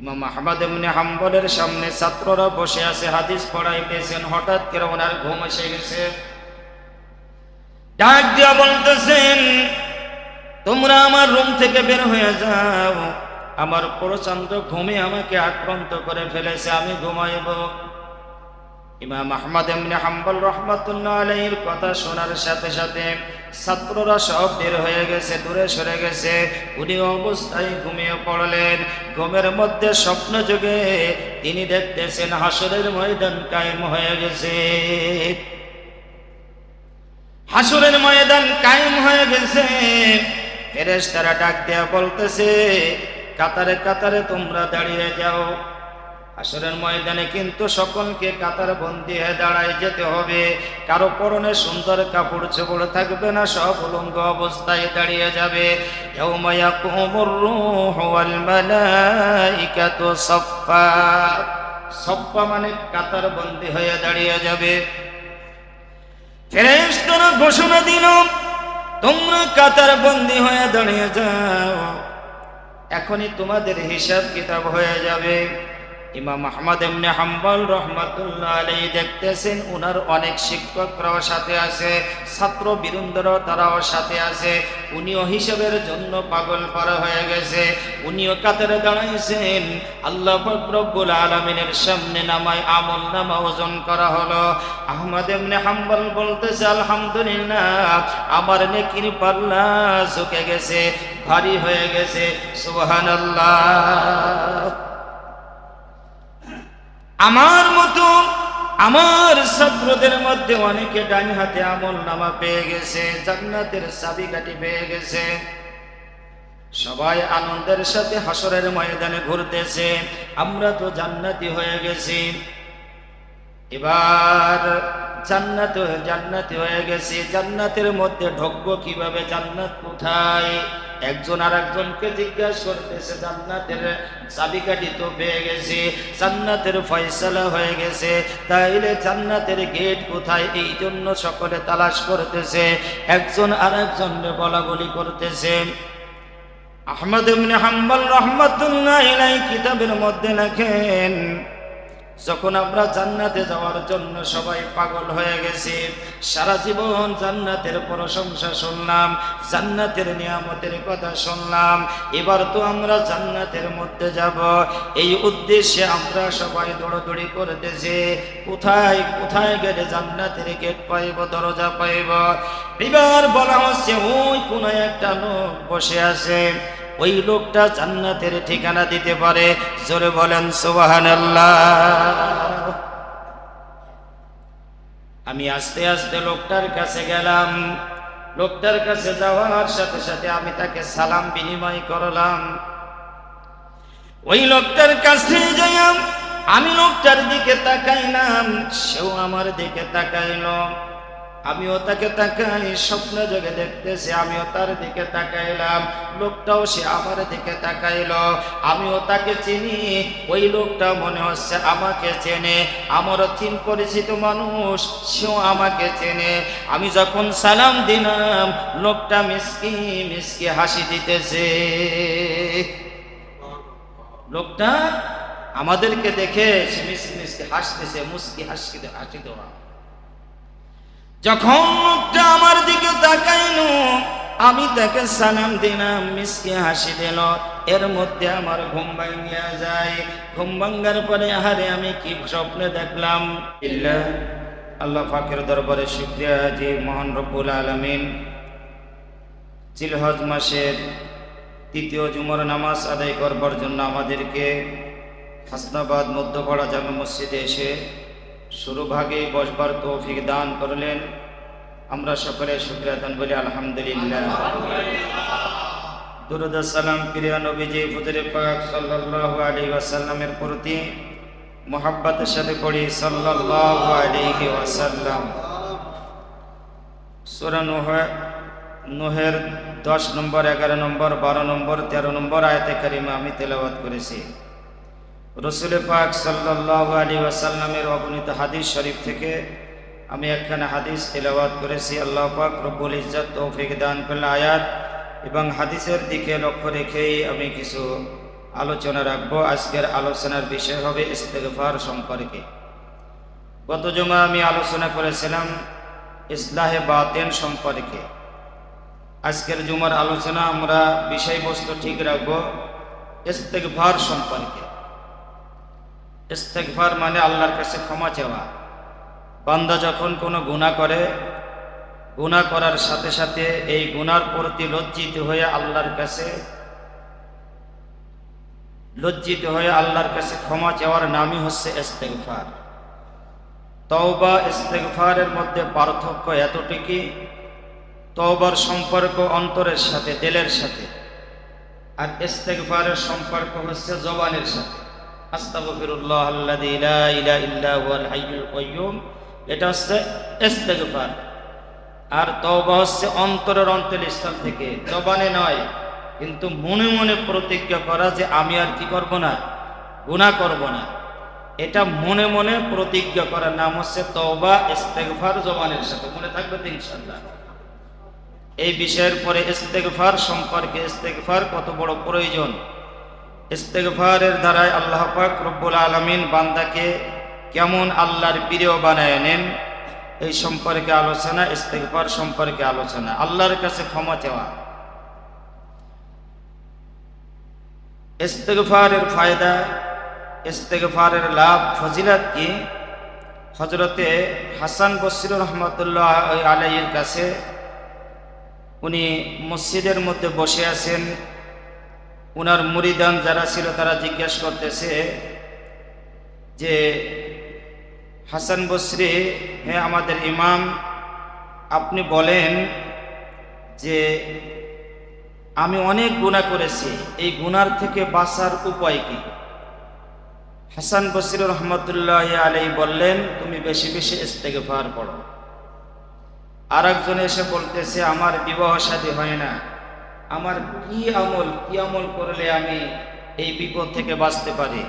ইমাম আহমদ এমনি হাম্বলের সামনে ছাত্ররা বসে আছে, হাদিস পড়াইতেছেন। হঠাৎ করে ওনার ঘুম এসে গেছে। ডাক দিয়া বলতেছেন, তোমরা আমার রুম থেকে বের হয়ে যাও। আমার প্রচণ্ড ঘুমে আমাকে আক্রান্ত করে ফেলেছে, আমি ঘুমাইব। ইমাম আহমদ এমনি হাম্বল রহমতুল্লাহ আলাইহির কথা শোনার সাথে সাথে ছাত্ররা সব বের হয়ে গেছে, দূরে সরে গেছে। উনি অবস্থায় ঘুমিয়ে পড়লেন। ঘুমের মধ্যে স্বপ্ন যুগে তিনি দেখতেছেন হাসরের ময়দান কায়েম হয়ে গেছে। হাসরের ময়দান কায়েম হয়ে গেছে। ফেরেশ তারা ডাক দেয়া বলতেছে, কাতারে কাতারে তোমরা দাঁড়িয়ে যাও। আসরের ময়দানে কিন্তু সকলকে কাতার বন্দি হয়ে দাঁড়ায় যেতে হবে। কারও পরনে সুন্দর কাপড়, চোপড় থাকবে না, সব উলঙ্গ অবস্থায় দাঁড়িয়ে যাবে। সফা মানে কাতার বন্দি হয়ে দাঁড়িয়ে যাবে। ঘোষণা দিল, তোমরা কাতার বন্দি হয়ে দাঁড়িয়ে যাও। এখনই তোমাদের হিসাব কিতাব হয়ে যাবে। ইমাম আহমদ এমনি হাম্বল রহমাতুল্লাহ আলী দেখতেছেন ওনার অনেক শিক্ষকরাও সাথে আছে ছাত্র বীরুন্দরও তারাও সাথে আছে। উনিও হিসাবের জন্য পাগল পারা হয়ে গেছে। উনিও কাতারে দাঁড়াইছেন। আল্লাহ রব্বুল আলমিনের সামনে নামায় আমল নামা ওজন করা হলো। আহমদ এমনি হাম্বল বলতেছে, আলহামদুলিল্লাহ, আমার নেকির পাল্লা ঝুঁকে গেছে, ভারী হয়ে গেছে। সুবহান আমার মতো আমার ছাত্রদের মধ্যে অনেকে ডান হাতে আমল নামা পেয়ে গেছে, জান্নাতের চাবিকাঠি পেয়ে গেছে। সবাই আনন্দের সাথে হাসরের ময়দানে ঘুরতেছে, আমরা তো জান্নাতি হয়ে গেছি। এবার জান্নাত, জান্নাতি হয়ে গেছি। জান্নাতের মধ্যে ঢুকবো কীভাবে? জান্নাত কোথায়? একজন আর একজনকে জিজ্ঞাসা করতেছে, জান্নাতের চাবিকাঠি তো পেয়ে গেছে, জান্নাতের ফয়সালা হয়ে গেছে। তাইলে জান্নাতের গেট কোথায়? এই জন্য সকলে তালাশ করতেছে। একজন আর বলা বলি করতেছে। আহমদ হাম্বল রহমাতুল্লাহ কিতাবের মধ্যে লেখেন যখন আমরা জান্নাতে যাওয়ার জন্য সবাই পাগল হয়ে গেছি, সারা জীবন জান্নাতের প্রশংসা শুনলাম, জান্নাতের নিয়ামতের কথা শুনলাম, এবার তো আমরা জান্নাতের মধ্যে যাব। এই উদ্দেশ্যে আমরা সবাই দৌড়দৌড়ি করতেছি, কোথায় কোথায় গেলে জান্নাতের গেট পাইব, দরজা পাইব? এবার বলা হচ্ছে, ওই কোন একটা লোক বসে আছে। ওই লোকটা জান্নাতের ঠিকানা দিতে পারে। জোরে বলেন সুবাহান আমি আস্তে আস্তে লোকটার কাছে গেলাম। লোকটার কাছে যাওয়ার সাথে সাথে আমি তাকে সালাম বিনিময় করলাম। ওই লোকটার কাছে আমি লোকটার দিকে তাকাইলাম, সেও আমার দিকে তাকাইল। আমিও তাকে তাকাই, স্বপ্ন যোগে দেখতেছি, আমিও তার দিকে তাকাইলাম। লোকটাও সে আমার দিকে তাকাইল। আমিও তাকে চিনি, ওই লোকটা মনে হচ্ছে আমাকে চেনে। আমারও চিন পরিচিত মানুষ, সেও আমাকে চেনে। আমি যখন সালাম দিলাম, লোকটা মিসকি মিসকি হাসি দিতেছে। লোকটা আমাদেরকে দেখে সে মিসকি মিসকি হাসতেছে, মুসকি হাসি হাসি দেওয়া। যখন লোকটা আমার দিকে তাকাইল, আমি তাকে সালাম দিলাম, মিসকে হাসি দিল। এর মধ্যে আমার ঘুম ভাঙ্গিয়া যায়। ঘুম ভাঙ্গার পরে, আহারে, আমি কি স্বপ্নে দেখলাম? আল্লাহ ফাকের দরবারে শুক্রিয়া জি মোহন রব্বুল আলমিন জিলহজ মাসের তৃতীয় জুমর নামাজ আদায় করবার জন্য আমাদেরকে হাসনাবাদ মধ্যপাড়া জামে মসজিদে এসে শুরু ভাগে বসবার তৌফিক দান করলেন। আমরা সকলে শুক্রিয়া দান বলি, আলহামদুলিল্লাহ। দুরুদ সালাম, প্রিয় নবীজি ফুজরে পাক সাল্লাল্লাহু আলাইহি ওয়াসাল্লামের প্রতি মোহাব্বতের সাথে পড়ি, সাল্লাল্লাহু আলাইহি ওয়াসাল্লাম। সূরা নূহ, নূহের দশ নম্বর, এগারো নম্বর, বারো নম্বর, তেরো নম্বর আয়তে কারিমা আমি তেলাওয়াত করেছি। রসুল পাক সাল্লাহ আলী ওয়াসাল্লামের অগণিত হাদিস শরীফ থেকে আমি একখানে হাদিস তেলাওয়াত করেছি। আল্লাহ পাক রব্বুল ইজ্জত তৌফিক দান করলে আয়াত এবং হাদিসের দিকে লক্ষ্য রেখেই আমি কিছু আলোচনা রাখব। আজকের আলোচনার বিষয় হবে ইস্তেগফার সম্পর্কে। গত জমা আমি আলোচনা করেছিলাম ইসলাহে বাতেন সম্পর্কে। আজকের জুমার আলোচনা আমরা বিষয়বস্তু ঠিক রাখব ইস্তেগফার সম্পর্কে। ইস্তেগফার মানে আল্লাহর কাছে ক্ষমা চাওয়া। বান্দা যখন কোনো গুণা করে গুণা করার সাথে সাথে এই গুনার প্রতি লজ্জিত হয়ে আল্লাহর কাছে, লজ্জিত হয়ে আল্লাহর কাছে ক্ষমা চাওয়ার নামই হচ্ছে ইস্তেগফার। তওবা, ইস্তেগফারের মধ্যে পার্থক্য এতটুকুই তওবার সম্পর্ক অন্তরের সাথে, দিলের সাথে। আর ইস্তেগফারের সম্পর্ক হচ্ছে জবানের সাথে। আস্তাগফিরুল্লাহ আল্লাযী লা ইলাহা ইল্লা হুয়াল হাইয়ুল কাইয়্যুম এটা হচ্ছে ইস্তেগফার। আর তওবা হচ্ছে অন্তরের অন্তরস্থল থেকে। জবানে নয়, কিন্তু মনে মনে প্রতিজ্ঞা করা যে আমি আর কি করব না, গুনাহ করব না। এটা মনে মনে প্রতিজ্ঞা করার নাম হচ্ছে তওবা, ইস্তেগফার জবানের সাথে। মনে থাকবে তো ইনশাআল্লাহ। এই বিষয়ের পরে ইস্তেগফার সম্পর্কে ইস্তেগফার কত বড় প্রয়োজন? ইস্তেগফারের দ্বারাই আল্লাহ পাক রব্বুল আলামিন বান্দাকে কেমন আল্লাহর প্রিয় বানায় নেন, এই সম্পর্কে আলোচনা, ইস্তেগফার সম্পর্কে আলোচনা। আল্লাহর কাছে ক্ষমা চাওয়া। ইস্তেগফারের ফায়দা, ইস্তেগফারের লাভ, ফজিলাত কি? হজরতে হাসান বসির রহমতুল্লাহ আলাইয়ের কাছে উনি মসজিদের মধ্যে বসে আছেন। উনার মুরিদান যারা ছিল তারা জিজ্ঞেস করতেছে যে, হাসান বসরি হ্যাঁ আমাদের ইমাম, আপনি বলেন যে, আমি অনেক গুণা করেছি, এই গুনার থেকে বাঁচার উপায় কি? হাসান বসির রহমতুল্লাহ আলাই বললেন, তুমি বেশি বেশি ইস্তেগফার পড়ো আর একজন এসে বলতেছে, আমার বিবাহ শাদী হয় না। আমার কি আমল কি আমল করলে আমি এই বিপদ থেকে বাঁচতে পারি?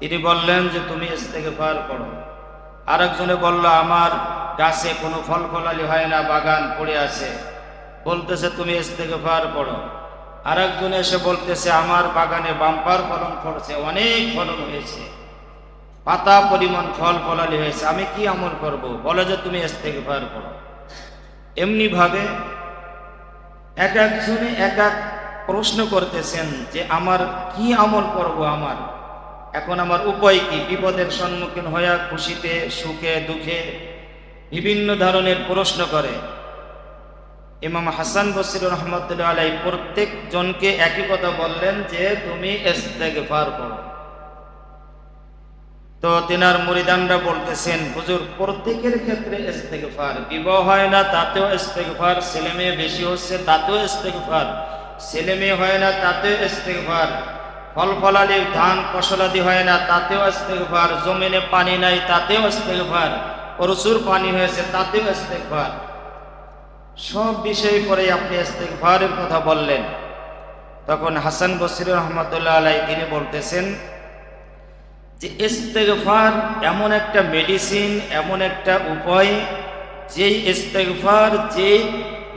তিনি বললেন যে, তুমি এস থেকে ইস্তেগফার পড়ো আরেকজনে বলল, আমার গাছে কোনো ফল ফলালি হয় না, বাগান পড়ে আছে। বলতেছে, তুমি এস থেকে ইস্তেগফার পড়ো আরেকজন এসে বলতেছে, আমার বাগানে বাম্পার ফলন ফলছে অনেক ফলন হয়েছে। পাতা পরিমাণ ফল ফলালি হয়েছে, আমি কি আমল করব? বলে যে, তুমি এস থেকে ইস্তেগফার পড়ো এমনিভাবে এক একজনে এক এক প্রশ্ন করতেছেন যে আমার কি আমল করব আমার? এখন আমার উপায় কি? বিপদের সম্মুখীন হইয়া খুশিতে, সুখে, দুঃখে বিভিন্ন ধরনের প্রশ্ন করে। ইমাম হাসান বসির রহমতুল্লাহ আলাই প্রত্যেক জনকে একই কথা বললেন যে, তুমি ইস্তেগফার করো। তো তিনার মুরিদানরা বলতেছেন, হুজুর, প্রত্যেকের ক্ষেত্রে ইস্তেগফার, বিবাহ হয় না, তাতেও ইস্তেগফার ছেলে মেয়ে বেশি হচ্ছে, তাতেও ইস্তেগফার ছেলে মেয়ে হয় না, তাতেও ইস্তেগফার, ফল ফলালি, ধান ফসলাদি হয় না, তাতেও ইস্তেগফার, জমিনে পানি নাই, তাতেও ইস্তেগফার, প্রচুর পানি হয়েছে, তাতেও ইস্তেগফার। সব বিষয় পরে আপনি ইস্তেগফারের কথা বললেন। তখন হাসান বসির রহমতুল্লাহ আলাই তিনি বলতেছেন যে ইস্তেগফার এমন একটা মেডিসিন এমন একটা উপায়, যেই ইস্তেগফার যেই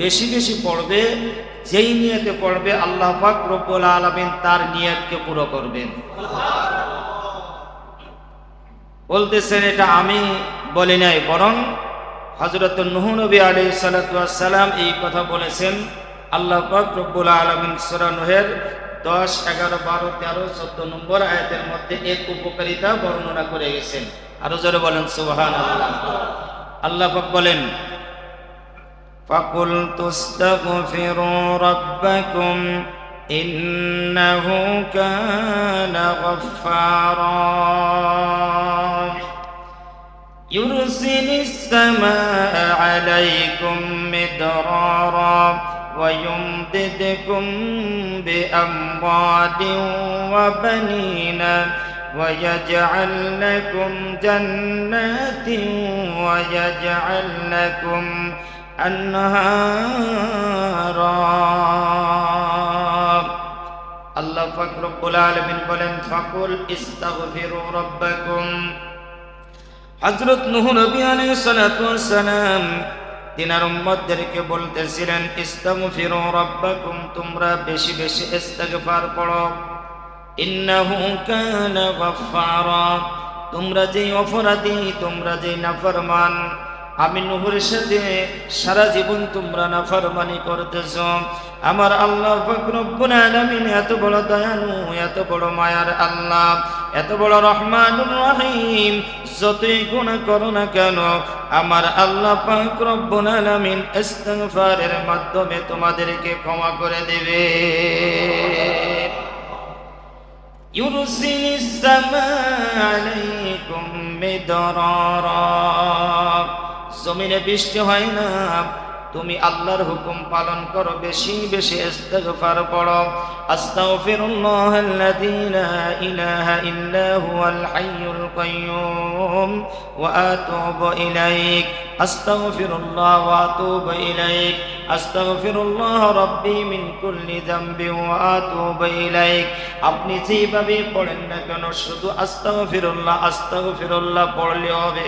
বেশি বেশি পড়বে, যেই নিয়তে পড়বে আল্লাহ পাক রব্বুল আলামিন তার নিয়তকে পুরো করবেন। বলতেছেন, এটা আমি বলি নাই, বরং হজরত নুহ নবী আলী সালাম এই কথা বলেছেন। আল্লাহ পাক রব্বুল আলমিন সুরানুহের দশ এগারো বারো তেরো চোদ্দ নম্বর আয়াতের মধ্যে এর উপকারিতা বর্ণনা করে গেছেন আরো জোরে বলেন সুবহান আল্লাহ আল্লাহ পাক বলেন فقلت استغفروا ربكم إنه كان غفارا يرسل السماء عليكم مدرارا ويمددكم بأموال وبنين ويجعل لكم جنات ويجعل لكم أنهارا الله فاكر العالمين بلن فقل استغفروا ربكم حضرت نوح نبي عليه الصلاة والسلام তিনার উম্মতদেরকে বলতেছিলেন, ইস্তাগফিরু রাব্বাকুম, তোমরা বেশি বেশি ইস্তেগফার করো। ইন্নাহু কানা গাফফারা। তোমরা যে অপরাধী, তোমরা যে নাফরমান। আমি নুহুর সাথে সারা জীবন তোমরা নাফরমানি করতেছ। আমার আল্লাহ পাক রব্বুল আলামিন এত বড় দয়ালু, এত বড় মায়ার আল্লাহ, এত বড় রহমানুর রহিম যতই গুণ করো না কেন, আমার আল্লাহ ইস্তফারের মাধ্যমে তোমাদেরকে ক্ষমা করে দেবে। জমিনে বৃষ্টি হয় না তুমি আল্লাহর হুকুম পালন করো, বেশি বেশি ইস্তেগফার পড়ো। আস্তাগফিরুল্লাহ আল্লাযী লা ইলাহা ইল্লা হুয়াল হাইয়ুল কাইয়্যুম ওয়া আতুবু ইলাইক। আস্তাগফিরুল্লাহ ওয়া আতুবু ইলাইক। আস্তাগফিরুল্লাহ রাব্বি মিন কুল্লি যামবি ওয়া আতুবু ইলাইক। আপনি যেভাবে পড়েন না কেন, শুধু আস্তাগফিরুল্লাহ আস্তাগফিরুল্লাহ পড়লে হবে।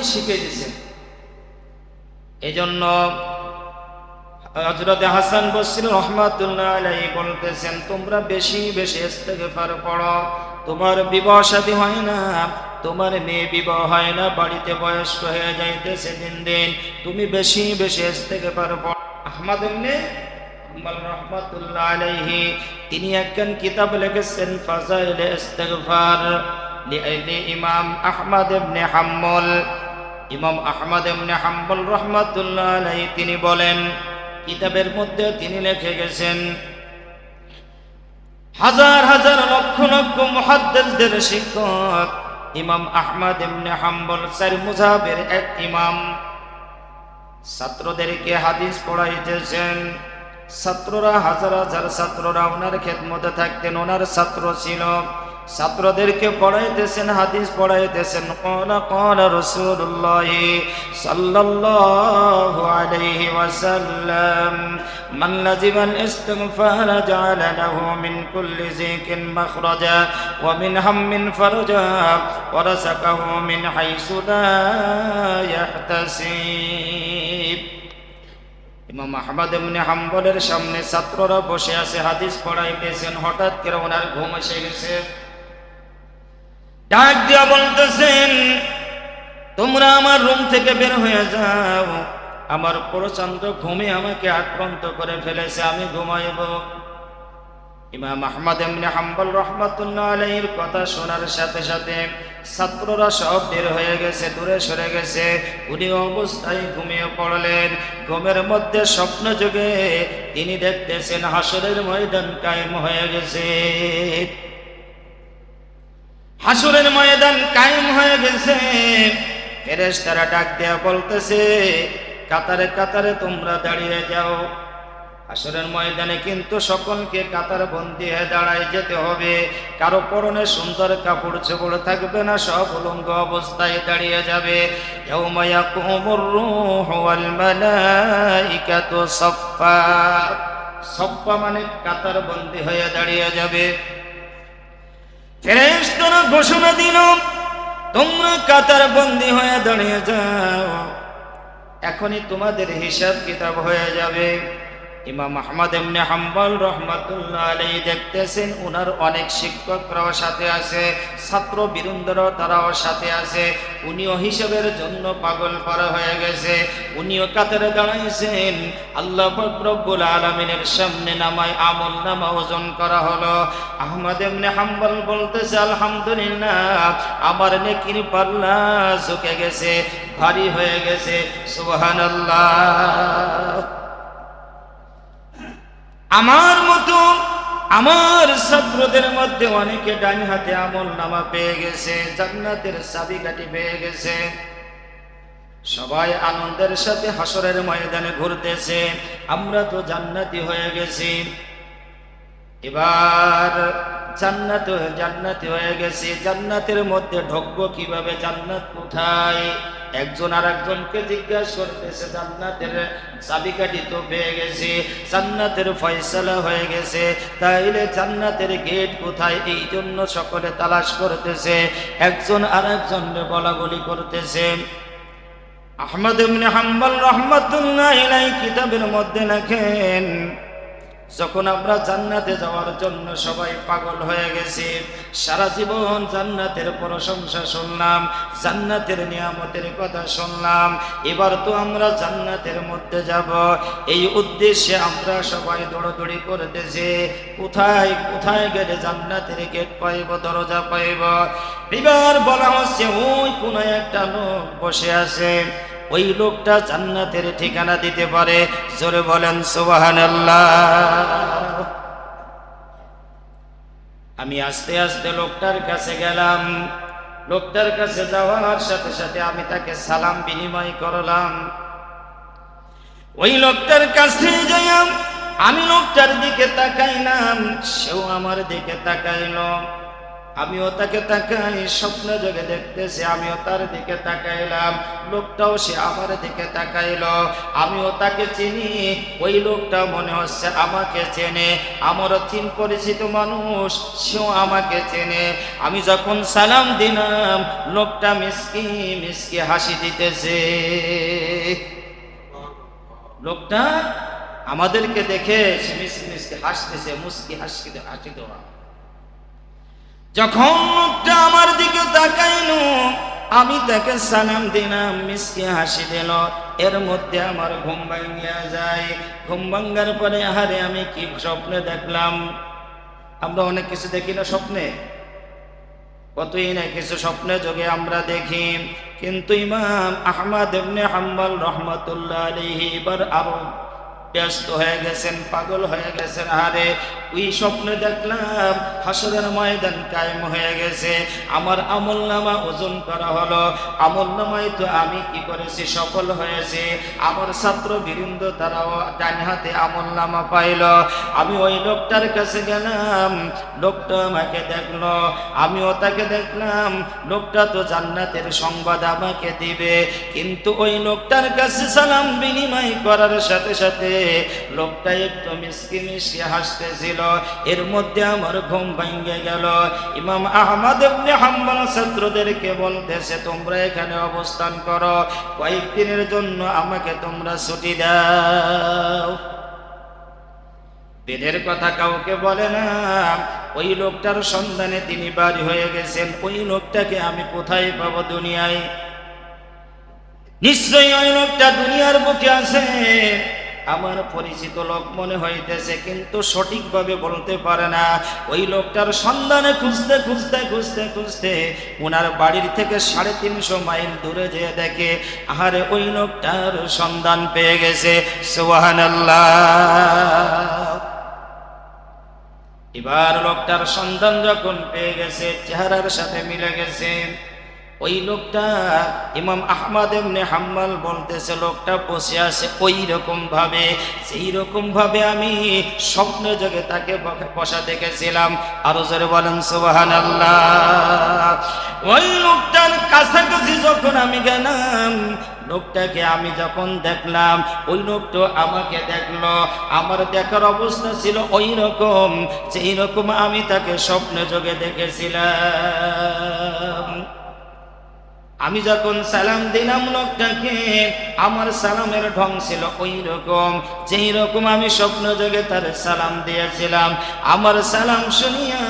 আল্লাহ শিখে দিয়েছেন এজন্য হজরত হাসান বসির রহমাতুল্লাহ আলাই বলতেছেন, তোমরা বেশি বেশি ইস্তেগফার পড়ো তোমার বিবাহ শাদী হয় না, তোমার মেয়ে বিবাহ হয় না, বাড়িতে বয়স্ক হয়ে যাইতেছে দিন দিন। তুমি বেশি বেশি ইস্তেগফার পড়ো আহমদ রহমাতুল্লাহ আলাইহি, তিনি একখান কিতাব লিখেছেন, ফাজাইল ইস্তেগফার ইমাম আহমদ ইবনে হাম্বল ইমাম আহমদ এমনি হাম্বল রহমাতুল্লাহ আলাইহি তিনি বলেন, কিতাবের মধ্যে তিনি লিখে গেছেন, হাজার হাজার লক্ষ লক্ষ মুহাদ্দিসদের শিক্ষক ইমাম আহমদ ইবনে হাম্বল চার মুজাহের এক ইমাম। ছাত্রদেরকে হাদিস পড়াইতেছেন, ছাত্ররা হাজার হাজার ছাত্ররা ওনার খেদমতে থাকতেন, ওনার ছাত্র ছিল ছাত্রদেরকে পড়াইতেছেন, হাদিস পড়াইতেছেন। কলা কলা রসুল্লাহ সাল্লাহ আলাইহি ওয়াসাল্লাম, মান লাজিমাল ইস্তিগফার জাআলা লাহু মিন কুল্লি যিকিন মাখরাজা ওয়া মিন হাম্মিন ফারজা ওয়া রাযাকাহু ইমাম আহমদ এমনি হাম্বলের সামনে ছাত্ররা বসে আছে, হাদিস পড়াইতেছেন। হঠাৎ করে ওনার ঘুম এসে গেছে। ডাক দিয়া বলতেছেন, তোমরা আমার রুম থেকে বের হয়ে যাও। আমার প্রচণ্ড ঘুমে আমাকে আক্রান্ত করে ফেলেছে, আমি ঘুমাইব। ইমাম আহমদ এমনি হাম্বল রহমতুল্লাহ আলাইহির কথা শোনার সাথে সাথে ছাত্ররা সব বের হয়ে গেছে, দূরে সরে গেছে। উনি অবস্থায় ঘুমিয়ে পড়লেন। ঘুমের মধ্যে স্বপ্ন যুগে তিনি দেখতেছেন হাসরের ময়দান কায়েম হয়ে গেছে। হাসরের ময়দান কায়েম হয়ে গেছে। ফেরেশ তারা ডাক দেয়া বলতেছে, কাতারে কাতারে তোমরা দাঁড়িয়ে যাও। আসরের ময়দানে কিন্তু সকলকে কাতার বন্দি হয়ে দাঁড়ায় যেতে হবে। কারও পরনে সুন্দর কাপড় চোপড় থাকবে না, সব উলঙ্গ অবস্থায় দাঁড়িয়ে যাবে। সফা মানে কাতার বন্দি হয়ে দাঁড়িয়ে যাবে। ফেরেশতারা ঘোষণা দিল। তোমরা কাতার বন্দি হয়ে দাঁড়িয়ে যাও। এখনই তোমাদের হিসাব কিতাব হয়ে যাবে। ইমাম আহমদ এমনি হাম্বল রহমতুল্লাহ আলী দেখতেছেন ওনার অনেক শিক্ষকরাও সাথে আছে ছাত্র বীরুন্দরও তারাও সাথে আছে। উনিও হিসাবের জন্য পাগল করা হয়ে গেছে। উনিও কাতারে দাঁড়াইছেন। আল্লাহ রব্বুল আলমিনের সামনে নামায় আমল নামা ওজন করা হলো। আহমদ এমনি হাম্বল বলতেছে, আলহামদুলিল্লাহ, আমার নেকির পাল্লা ঝুঁকে গেছে, ভারী হয়ে গেছে। সুবহান আমার মতো আমার ছাত্রদের মধ্যে অনেকে ডান হাতে আমল নামা পেয়ে গেছে, জান্নাতের চাবিকাঠি পেয়ে গেছে। সবাই আনন্দের সাথে হাসরের ময়দানে ঘুরতেছে, আমরা তো জান্নাতি হয়ে গেছি। এবার জান্নাত, জান্নাতি হয়ে গেছি, জান্নাতের মধ্যে ঢুকবো কীভাবে? জান্নাত কোথায়? একজন আর একজনকে জিজ্ঞাসা করতেছে, জান্নাতের চাবিকাঠি তো পেয়ে গেছে, জান্নাতের ফয়সালা হয়ে গেছে, তাইলে জান্নাতের গেট কোথায়? এই জন্য সকলে তালাশ করতেছে, একজন আর বলা বলি করতেছে। আহমদ ইবনে হাম্বল রহমতুল্লাহ কিতাবের মধ্যে লেখেন যখন আমরা জান্নাতে যাওয়ার জন্য সবাই পাগল হয়ে গেছি, সারা জীবন জান্নাতের প্রশংসা শুনলাম, জান্নাতের নিয়ামতের কথা শুনলাম, এবার তো আমরা জান্নাতের মধ্যে যাব। এই উদ্দেশ্যে আমরা সবাই দৌড়দৌড়ি করতেছি, কোথায় কোথায় গেলে জান্নাতের গেট পাইব, দরজা পাইব? এবার বলা হচ্ছে, ওই কোন একটা লোক বসে আছে। ওই লোকটা জান্নাতের ঠিকানা দিতে পারে। জোরে বলেন সুবাহান আমি আস্তে আস্তে লোকটার কাছে গেলাম। লোকটার কাছে যাওয়ার সাথে সাথে আমি তাকে সালাম বিনিময় করলাম। ওই লোকটার কাছে আমি লোকটার দিকে তাকাইলাম, সেও আমার দিকে তাকাইলো। আমিও তাকে তাকাই, স্বপ্ন যোগে দেখতেছি, আমিও তার দিকে তাকাইলাম। লোকটাও সে আমার দিকে তাকাইল। আমিও তাকে চিনি, ওই লোকটা মনে হচ্ছে আমাকে চেনে। আমারও চিন পরিচিত মানুষ, সেও আমাকে চেনে। আমি যখন সালাম দিলাম, লোকটা মিসকি মিসকি হাসি দিতেছে। লোকটা আমাদেরকে দেখে সে মিসকি মিসকি হাসতেছে, মুসকি হাসি হাসি দেওয়া। যখন মুখটা আমার দিকে তাকাইল, আমি তাকে সালাম দিলাম, মিসকে হাসি দিল। এর মধ্যে আমার ঘুম ভাঙিয়া যায়। ঘুম ভাঙ্গার পরে, আহারে, আমি কি স্বপ্নে দেখলাম? আমরা অনেক কিছু দেখি না স্বপ্নে? কতই না কিছু স্বপ্নে যোগে আমরা দেখি। কিন্তু ইমাম আহমদ এমনি হাম্বাল রহমতুল্লাহ আলহি এবার আরও ব্যস্ত হয়ে গেছেন, পাগল হয়ে গেছেন আরে ওই স্বপ্নে দেখলাম হাসরের ময়দান কায়েম হয়ে গেছে। আমার আমল নামা ওজন করা হলো। আমল নামায় তো আমি কি করেছি? সফল হয়েছে। আমার ছাত্র বীরিন্দ তারাও ডান হাতে আমল নামা পাইল। আমি ওই লোকটার কাছে গেলাম। লোকটা আমাকে দেখল। আমিও তাকে দেখলাম। লোকটা তো জান্নাতের সংবাদ আমাকে দিবে। কিন্তু ওই লোকটার কাছে সালাম বিনিময় করার সাথে সাথে লোকটা একটু মিসকি মিসকি হাসতেছিল। এর মধ্যে আমার ঘুম ভেঙে গেল। ইমাম আহমদ হাম্বল ছাত্রদেরকে বলতেছে, তোমরা এখানে অবস্থান করো। কয়েকদিনের জন্য আমাকে তোমরা ছুটি দাও। বেদের কথা কাউকে বলে না। ওই লোকটার সন্ধানে তিনি বাড়ি হয়ে গেছেন। ওই লোকটাকে আমি কোথায় পাবো দুনিয়ায়? নিশ্চয়ই ওই লোকটা দুনিয়ার বুকে আছে। আমার পরিচিত লোক মনে হইতেছে, কিন্তু সঠিকভাবে বলতে পারে না। ওই লোকটার সন্ধানে খুঁজতে খুঁজতে খুঁজতে খুঁজতে ওনার বাড়ির থেকে সাড়ে তিনশো মাইল দূরে যেয়ে দেখে, আহারে ওই লোকটার সন্ধান পেয়ে গেছে। সোহান এবার লোকটার সন্ধান যখন পেয়ে গেছে, চেহারার সাথে মিলে গেছে। ওই লোকটা ইমাম আহমদ এমনি হাম্মাল বলতেছে, লোকটা বসে আসে ওই রকম ভাবে। সেই রকম ভাবে আমি স্বপ্ন যোগে তাকে বসা দেখেছিলাম। আরও জোরে বলেন সুবাহান আল্লাহ ওই লোকটার কাছাকাছি যখন আমি গেলাম, লোকটাকে আমি যখন দেখলাম, ওই লোকটা আমাকে দেখল। আমার দেখার অবস্থা ছিল ওই রকম যেই রকম আমি তাকে স্বপ্ন যোগে দেখেছিলাম। আমি যখন সালাম দিলাম লোকটাকে, আমার সালামের ঢং ছিল ওই রকম যেই রকম আমি স্বপ্ন যোগে তার সালাম দিয়েছিলাম। আমার সালাম শুনিয়া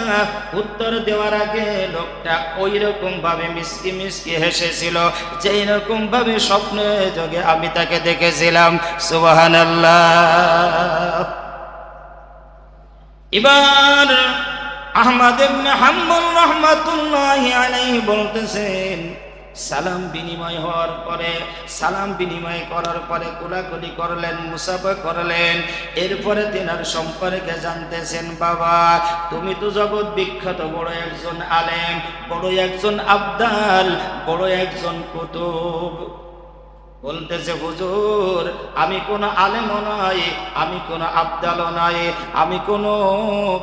উত্তর দেওয়ার আগে লোকটা ওই রকম ভাবে মিসকি মিসকি হেসেছিল। যেই রকম ভাবে স্বপ্ন যোগে আমি তাকে দেখেছিলাম। সুবাহান এবার আহমদ হাম্বল রহমাতুল্লাহি আলাইহি বলতেছেন সালাম বিনিময় হওয়ার পরে, সালাম বিনিময় করার পরে কোলাকুলি করলেন, মুসাফা করলেন। এরপরে তেনার সম্পর্কে জানতেছেন, বাবা, তুমি তো জগৎ বিখ্যাত, বড় একজন আলেম, বড় একজন আবদাল, বড় একজন কুতুব। বলতেছে, হুজুর, আমি কোনো আলেমও নাই, আমি কোনো আবদালও নাই, আমি কোনো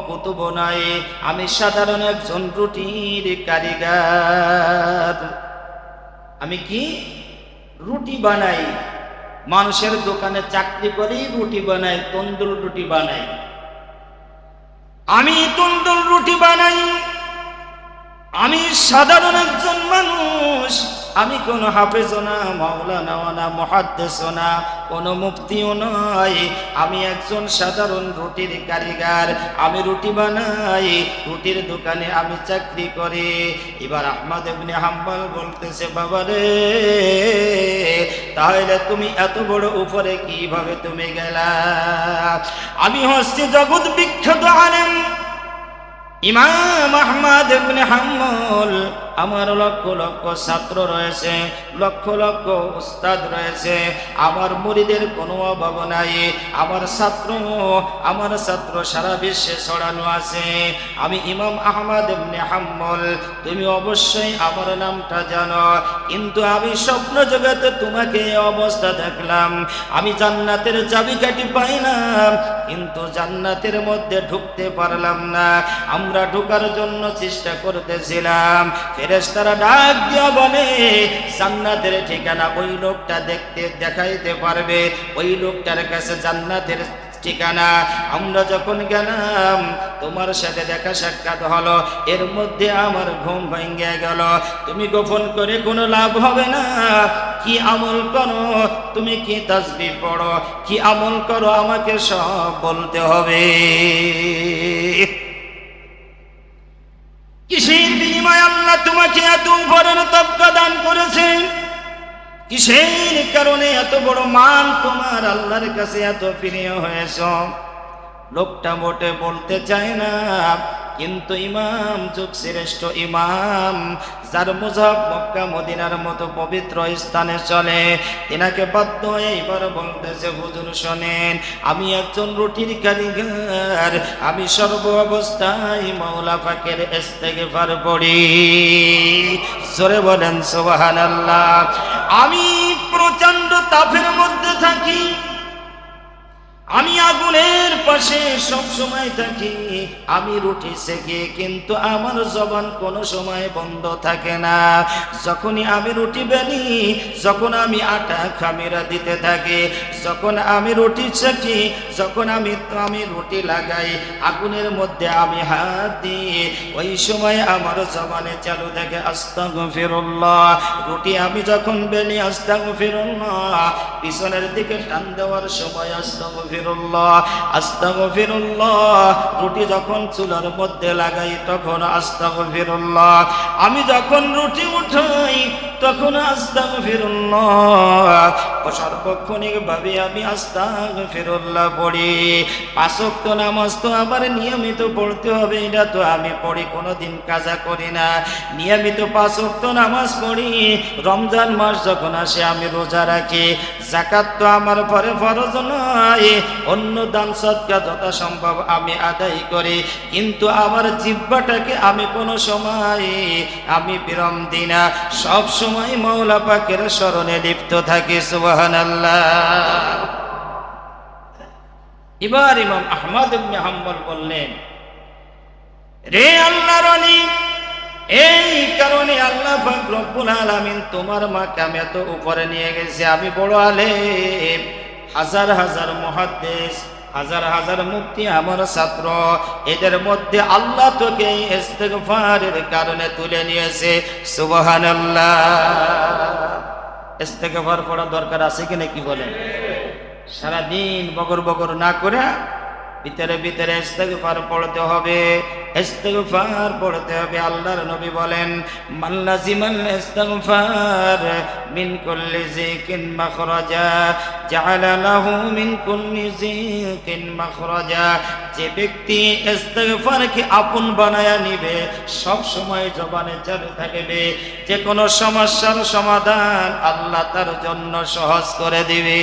কুতুব নাই, আমি সাধারণ একজন রুটির কারিগর। আমি কি? রুটি বানাই। মানুষের দোকানে চাকরি করি, রুটি বানাই, তন্দুর রুটি বানাই। আমি তন্দুর রুটি বানাই। আমি সাধারণ একজন মানুষ। আমি কোন হাফেজও না মাওলানাও না মহাদ্দেশও না, কোনো মুক্তিও নয় আমি একজন সাধারণ রুটির কারিগর, আমি রুটি বানাই, রুটির দোকানে আমি চাকরি করি। এবার আহমদ এমনি হাম্বাল বলতেছে, বাবা রে, তাহলে তুমি এত বড় উপরে কীভাবে তুমি গেলা? আমি হচ্ছি জগৎ বিখ্যাত আলেম। ইমাম আহমদ ইবনে হাম্বল আমার লক্ষ লক্ষ ছাত্র রয়েছে, লক্ষ লক্ষ উস্তাদ রয়েছে। আমার মুরিদের কোনো অভাব নাই। আমার ছাত্র আমার ছাত্র সারা বিশ্বে ছড়ানো আছে। আমি ইমাম আহমদ ইবনে হাম্বল তুমি অবশ্যই আমার নামটা জানো। কিন্তু আমি স্বপ্ন জগতে তোমাকে অবস্থা দেখলাম। আমি জান্নাতের চাবিকাঠি পাইলাম। কিন্তু জান্নাতের মধ্যে ঢুকতে পারলাম না। আমরা ঢোকার জন্য চেষ্টা করতেছিলাম। ফেরেশতারা ডাক দিয়া বলে, জান্নাতের ঠিকানা ওই লোকটা দেখতে, দেখাইতে পারবে। ওই লোকটার কাছে জান্নাতের ঠিকানা। আমরা যখন গেলাম, তোমার সাথে দেখা সাক্ষাৎ হলো। এর মধ্যে আমার ঘুম ভেঙে গেল। তুমি গোপন করে কোনো লাভ হবে না। কি আমল করো? তুমি কি তাসবি পড়ো? কি আমল করো? আমাকে সব বলতে হবে। কিসের বিনিময়ে আল্লাহ তোমাকে এত উপরের তবকা দান করেছেন কিসের কারণে এত বড় মান তোমার আল্লাহর কাছে এত প্রিয় হয়েছ? লোকটা মোটে বলতে চায় না, কিন্তু ইমাম যুগ শ্রেষ্ঠ ইমাম, যার মুজাব মক্কা, মদিনার মতো পবিত্র স্থানে চলে। এনাকে বাধ্য এবার বলতেছে, হুজুর শোনেন, আমি একজন রুটির কারিগর, আমি সর্ব অবস্থায় মাওলা পাকের ইস্তেগফার পড়ি। জোরে বলেন, সুবহানাল্লাহ। আমি প্রচণ্ড তাপের মধ্যে থাকি। আমি আগুনের পাশে সব সময় থাকি। আমি রুটি সেকে, কিন্তু আমার জবান কোনো সময় বন্ধ থাকে না। যখনই আমি রুটি বেলি, যখন আমি আটা খামিরা দিতে থাকি, যখন আমি রুটি সেকি, যখন আমি আমি রুটি লাগাই, আগুনের মধ্যে আমি হাত দিই। ওই সময় আমার জবানে চালু থাকে আস্তাগ ফিরুল্লাহ রুটি আমি যখন বেলি আস্তাগ ফিরুল্লাহ পিছনের দিকে টান দেওয়ার সময় আস্তাগ রুটি যখন চুলার মধ্যে লাগাই তখন আস্তাগফিরুল্লাহ। আমি যখন রুটি উঠাই তখন আস্তাগফিরুল্লাহ। সার্বক্ষণিক ভাবে, আমি আস্তাগফিরুল্লাহ পড়ি। পাঁচক তো নামাজ তো আবার নিয়মিত পড়তে হবে, এটা তো আমি পড়ি, কোনোদিন কাজা করি না। নিয়মিত পাঁচক তো নামাজ পড়ি। রমজান মাস যখন আসে, আমি রোজা রাখি। জাকাত তো আমার পরে ফরজ নয়, অন্য দান সৎকা যথাসম্ভব আমি আদায় করি। কিন্তু আমার জিব্বাটাকে আমি কোনো সময় আমি বিরম দিই না। সব সময় মৌলা পাকের স্মরণে লিপ্ত থাকি সুবাহান এবার ইমাম আহমদ হাম্বল বললেন, রে আল্লাহ রনি এই কারণে আল্লাহ রব্বুল আলামিন তোমার মাকে আমি এত উপরে নিয়ে গেছি। আমি বড় আলেম, হাজার হাজার মহাদেশ হাজার হাজার মুক্তি আমার ছাত্র। এদের মধ্যে আল্লাহ তোকে ইস্তেকফারের কারণে তুলে নিয়েছে। সুবহানাল্লাহ। ইস্তেকফার পড়া দরকার আছে কিনা কি বলেন? সারাদিন বগর বগর না করে ভিতরে ভিতরে ইস্তেগফার পড়তে হবে। ইস্তেগফার পড়তে হবে, আল্লাহর নবী বলেন মাল্লাজিমাল ইস্তেগফার মিন কুল্লি জিকিন মাখরাজা, জাআলা লাহু মিন কুল্লি জিকিন মাখরাজা। যে ব্যক্তি ইস্তেগফারকে আপন বানায়া নিবে, সব সময় জবানে চালু থাকবে। যে কোনো সমস্যার সমাধান আল্লাহ তার জন্য সহজ করে দিবে।